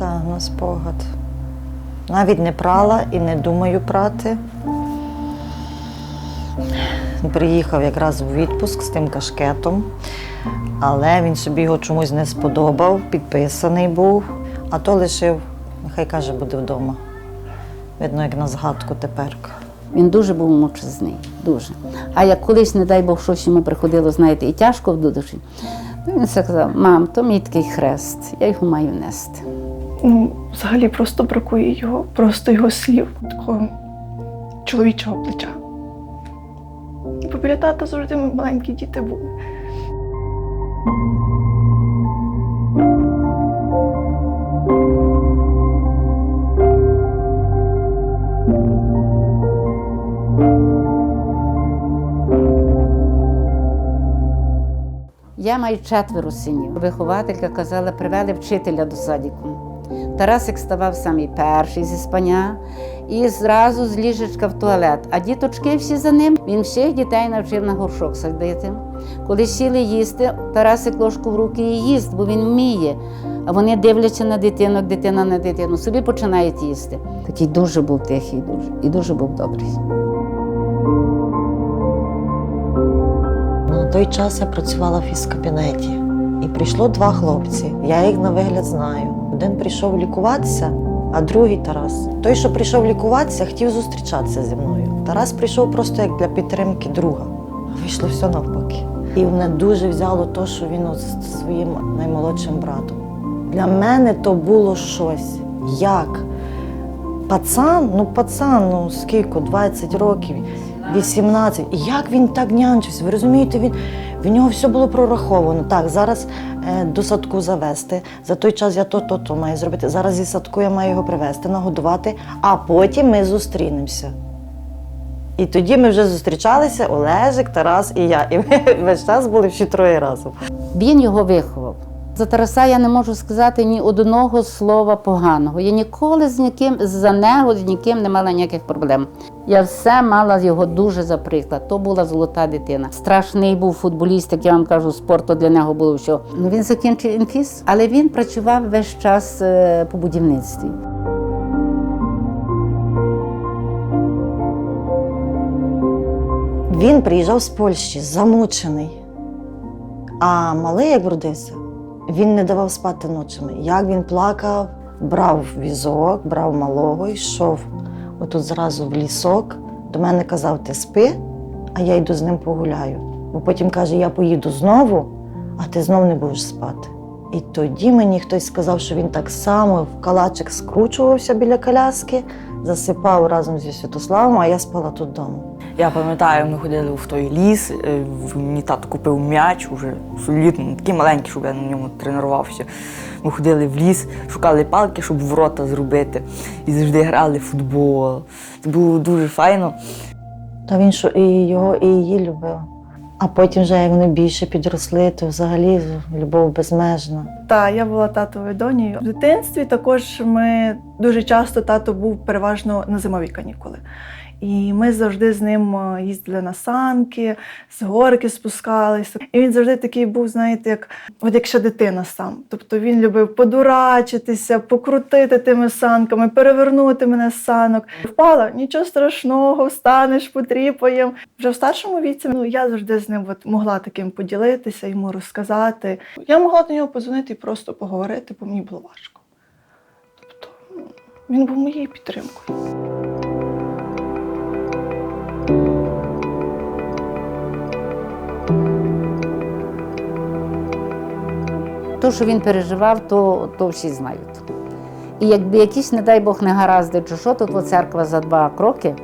Та, на спогад. Навіть не прала і не думаю прати. Приїхав якраз у відпуск з тим кашкетом, але він собі його чомусь не сподобав, підписаний був, а то лишив, нехай каже, буде вдома. Видно, як на згадку тепер. Він дуже був мовчазний, дуже. А як колись, не дай Бог, щось йому приходило, знаєте, і тяжко в душі, то він все казав, мам, то мій такий хрест, я його маю нести. Ну, взагалі просто бракує його, просто його слів, такого чоловічого плеча. Бо біля тата завжди маленькі діти були. Я маю четверо синів. Вихователька казала, привели вчителя до садіку. Тарасик ставав самий перший зі спання і зразу з ліжечка в туалет. А діточки всі за ним. Він всіх дітей навчив на горшок садити. Коли сіли їсти, Тарасик ложку в руки і їсть, бо він вміє. А вони дивляться на дитину, дитина на дитину, собі починають їсти. Такий дуже був тихий, дуже і дуже був добрий. На той час я працювала в фізкабінеті. І прийшло два хлопці. Я їх на вигляд знаю. Один прийшов лікуватися, а другий Тарас. Той, що прийшов лікуватися, хотів зустрічатися зі мною. Тарас прийшов просто як для підтримки друга. А вийшло все навпаки. І мене дуже взяло те, що він з своїм наймолодшим братом. Для мене то було щось. Як? Пацан, ну пацан, ну скільки, 20 років, 18. І як він так нянчився? Ви розумієте, він, в нього все було прораховано. Так, зараз е, до садку завести. За той час я то, то, то маю зробити. Зараз зі садку я маю його привезти, нагодувати, а потім ми зустрінемося. І тоді ми вже зустрічалися Олежик, Тарас і я. І ми весь час були всі троє разом. Він його виховав. За Тараса я не можу сказати ні одного слова поганого. Я ніколи з ніким за нього з ніким не мала ніяких проблем. Я все мала його дуже за приклад. То була золота дитина. Страшний був футболіст, як я вам кажу, спорту для нього було все. Ну він закінчив інфіс, але він працював весь час е, по будівництві. Він приїжджав з Польщі, замучений. А малий, як вродився, він не давав спати ночами. Як він плакав, брав візок, брав малого, йшов отут зразу в лісок. До мене казав, ти спи, а я йду з ним погуляю. Бо потім каже, я поїду знову, а ти знов не будеш спати. І тоді мені хтось сказав, що він так само в калачик скручувався біля коляски, засипав разом зі Святославом, а я спала тут вдома. Я пам'ятаю, ми ходили в той ліс, е, мені тато купив м'яч уже солідно, ну, такий маленький, щоб я на ньому тренувався. Ми ходили в ліс, шукали палки, щоб ворота зробити. І завжди грали в футбол. Це було дуже файно. Та він що і його, і її любив. А потім, вже як вони більше підросли, то взагалі любов безмежна. Та я була татовою донею. В дитинстві також ми дуже часто тато був переважно на зимові канікули. І ми завжди з ним е, їздили на санки, з горки спускалися. І він завжди такий був, знаєте, як от як ще дитина сам. Тобто він любив подурачитися, покрутити тими санками, перевернути мене з санок. Впала, нічого страшного, встанеш, потріпаєм. Вже в старшому віці ну, я завжди з ним от могла таким поділитися, йому розказати. Я могла до нього подзвонити і просто поговорити, бо мені було важко. Тобто ну, він був моєю підтримкою. То, що він переживав, то, то всі знають. І якби якісь, не дай Бог, негаразди, чи що, от церква за два кроки,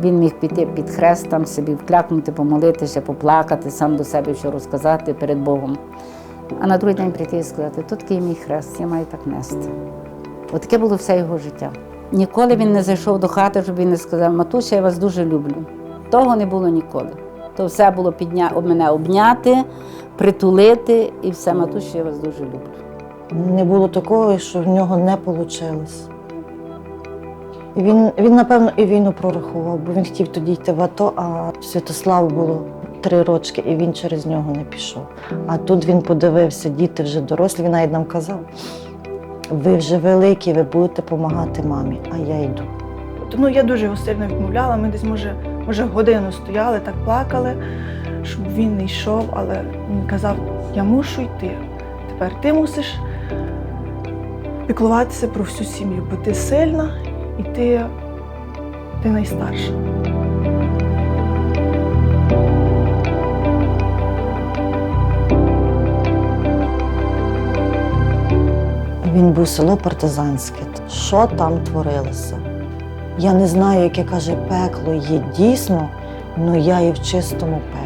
він міг піти під хрест, там собі вклякнути, помолитися, поплакати, сам до себе що розказати перед Богом. А на другий день прийти і сказати, тут такий мій хрест, я маю так нести. От таке було все його життя. Ніколи він не зайшов до хати, щоб він не сказав, матуся, я вас дуже люблю. Того не було ніколи. То все було підня... мене обняти, притулити і все, матуся, я вас дуже люблю. Не було такого, що в нього не вийшло. Він, він, напевно, і війну прорахував, бо він хотів тоді йти в АТО, а Святославу було три рочки, і він через нього не пішов. А тут він подивився, діти вже дорослі, він навіть нам казав. ви вже великі, ви будете допомагати мамі, а я йду. Тобто, ну, я дуже його сильно відмовляла. Ми десь, може, може, годину стояли, так плакали, щоб він не йшов, але він казав: я мушу йти. Тепер ти мусиш піклуватися про всю сім'ю, бо ти сильна і ти, ти найстарша. Він був село партизанське. Що там творилося? Я не знаю, яке каже пекло є дійсно, але я є в чистому пеклі.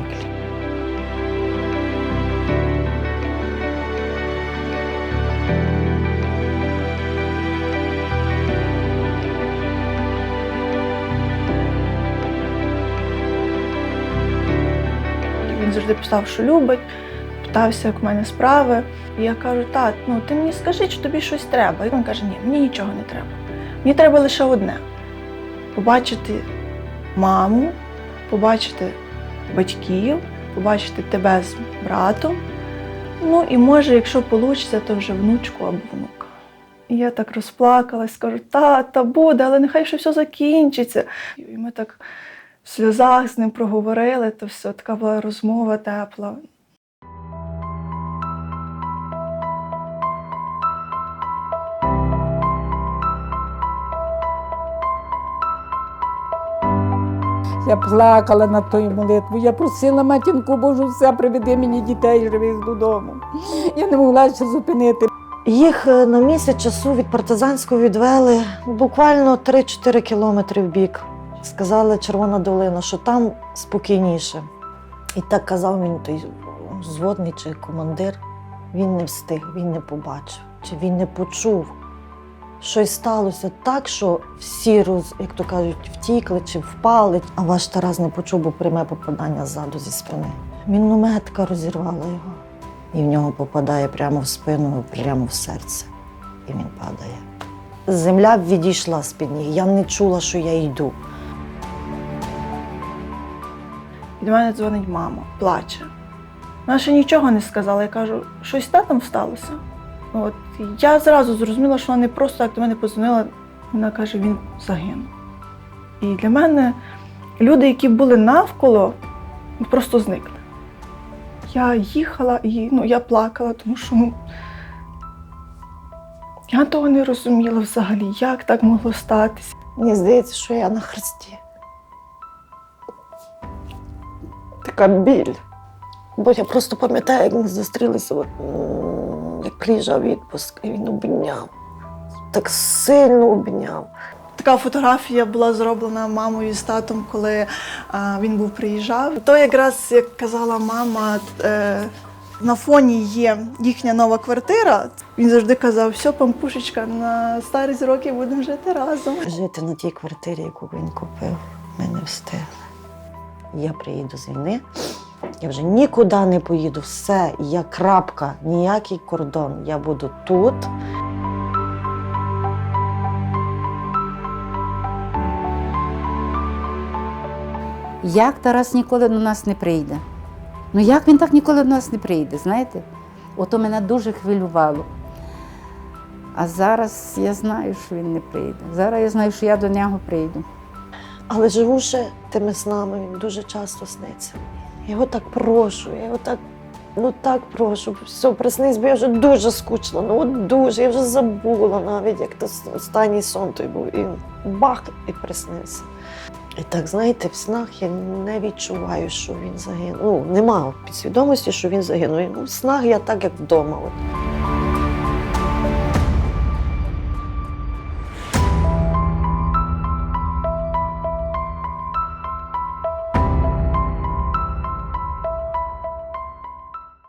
Він завжди писав, що любить, питався, як в мене справи. І я кажу, тат, ну ти мені скажи, чи тобі щось треба. І він каже, ні, мені нічого не треба. Мені треба лише одне побачити маму, побачити батьків, побачити тебе з братом. Ну і може, якщо вийде, то вже внучку або внука. І я так розплакалась, кажу, тата, буде, але нехай ще все закінчиться. І ми так в сльозах з ним проговорили, то все, така була розмова тепла. Я плакала на тою молитву. Я просила матінку Божу, все приведи мені дітей живих додому. Я не могла ще зупинити. Їх е, на місяць часу від партизанського відвели буквально 3-4 кілометри в бік. Сказали Червона долина, що там спокійніше. І так казав він той зводний чи командир. Він не встиг, він не побачив, чи він не почув. Щось сталося так, що всі, роз, як то кажуть, втікли чи впали, а ваш Тарас не почув, бо пряме попадання ззаду зі спини. Мінометка розірвала його. І в нього попадає прямо в спину, прямо в серце. І він падає. Земля відійшла з-під ніг. Я не чула, що я йду. І до мене дзвонить мама, плаче. Вона ще нічого не сказала. Я кажу, щось з татом сталося. От я зразу зрозуміла, що вона не просто так до мене подзвонила. Вона каже, він загинув. І для мене люди, які були навколо, просто зникли. Я їхала і ну, я плакала, тому що ну, я того не розуміла взагалі, як так могло статися. Мені здається, що я на хресті. Така біль. Бо я просто пам'ятаю, як ми зустрілися, от, як приїжджав відпуск, і він обійняв. Так сильно обійняв. Така фотографія була зроблена мамою з татом, коли а, він був приїжджав. То якраз, як казала мама, е, на фоні є їхня нова квартира. Він завжди казав, все, пампушечка, на старість років будемо жити разом. Жити на тій квартирі, яку він купив, ми не встигли. Я приїду з війни, я вже нікуди не поїду. Все, я крапка, ніякий кордон. Я буду тут. Як Тарас ніколи до нас не прийде? Ну як він так ніколи до нас не прийде, знаєте? Ото мене дуже хвилювало. А зараз я знаю, що він не прийде. Зараз я знаю, що я до нього прийду. Але живучи тими снами, він дуже часто сниться. Я його так прошу, я його так, ну так прошу. Все, приснись, бо я вже дуже скучила. Ну от дуже, я вже забула навіть, як то останній сон той був. І бах, і приснився. І так, знаєте, в снах я не відчуваю, що він загинув. Ну, нема підсвідомості, що він загинув. Ну, в снах я так, як вдома. От.